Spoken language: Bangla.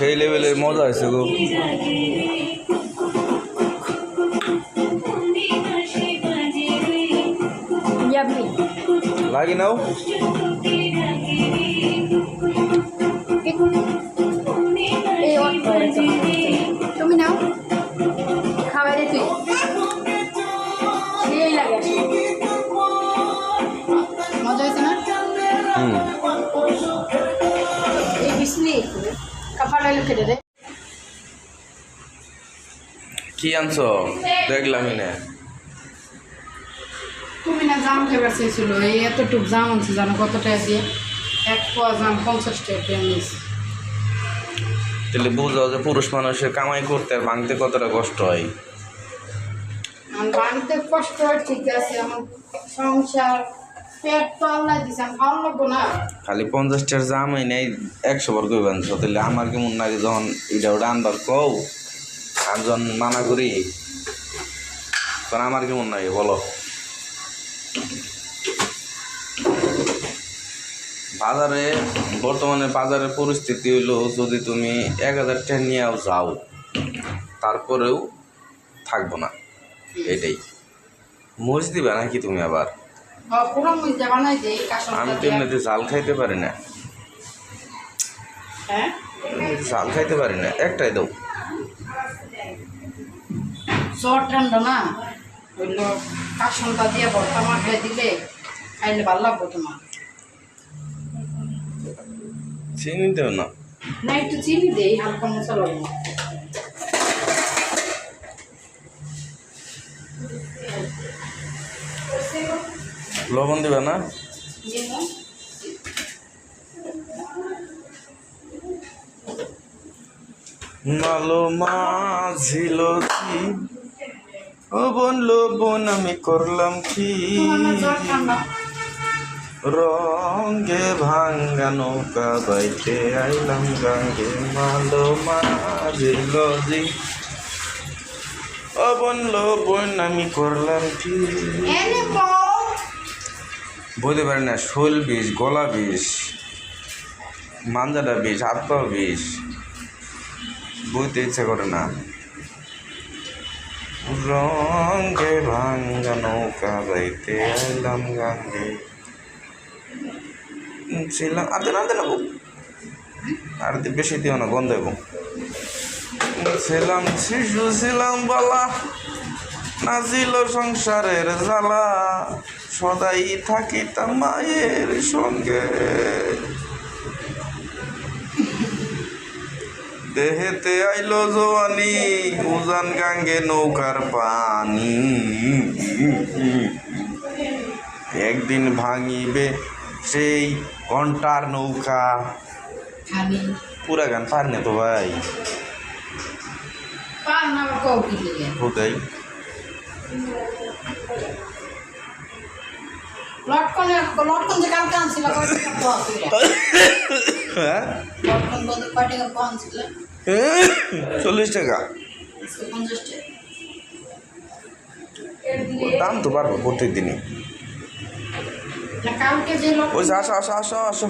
সেই লেভেলের মজা হয়েছে গো। লাগি নাও। তুমি নাও। খাবার তুই। সেই লাগে। মজা হয়েছে না? হুম। এই কেটে কি আনছো? দেখলামই না তুমি না জাম খেবার চেয়েছিল এই এতটুক জাম আনছে জানো কত টাকা দিয়ে এক পোয়া জাম পঞ্চাশ টাকা নিয়েছি তাহলে বুঝো যে পুরুষ মানুষের কামাই করতে আর ভাঙতে কতটা কষ্ট হয়। বাড়িতে কষ্ট হয় ঠিক আছে আমার সংসার পেট লাগবো না। খালি পঞ্চাশটার জামাই নেই একশো বার করে বানছো তাহলে আমার কেমন লাগে যখন এটা ওটা আনবার কও আমি যখন মানা করি তখন আমার কেমন লাগে বলো? বাজারে বর্তমানে বাজারের পরিস্থিতি হইল যদি তুমি এক হাজার টাকা নিয়েও যাও তারপরেও থাকব না। এটাই। মরিচ দিবা নাকি তুমি আবার? আমি তো এমনিতে জাল খাইতে পারি না। হ্যাঁ? জাল খাইতে পারি না। একটাই দাও। জ্বর ঠান্ডা না। হইল দিয়ে ভর্তা দিলে খাইলে ভালো লাগবো তোমার। চিনি দেও না। না একটু চিনি দেই হালকা মশলা লাগবো। লবণ দিবা না? মালো মাঝিল কি? ও বোন আমি করলাম কি? রঙ্গে ভাঙ্গা নৌকা বাইতে আইলাম গাঙ্গে। মালো মাঝিল জি। ও বোন আমি করলাম কি? বলতে পারি না, শোল বিষ গলা বিষ মাঞ্জাটা বিষ পা বিষ বুঝতে ইচ্ছা করে না। রঙে ভাঙ্গা নৌকা যাইতে আইলাম গাঙ্গে ছিলাম, আর দেন, আর আর বেশি দিও না, গন্ধ এবং ছিলাম শিশু, ছিলাম বলা। নাজিল সংসারের জ্বালা। সদাই থাকিতাম মায়ের সঙ্গে। দেহেতে আইলো জোয়ানি উজান গাঙ্গে নৌকার পানি। একদিন ভাঙিবে সেই ঘণ্টার নৌকা। পুরা গান পার না তো ভাই। হুদাই লটকনে লটকন যে কালকে আনছিল হ্যাঁ? লটকন বলতে কয় টাকা পাওয়া ছিল? চল্লিশ টাকা। পঞ্চাশ টাকা। দাম তো বাড়বো প্রত্যেক দিনই আসো আসো আসো আসো।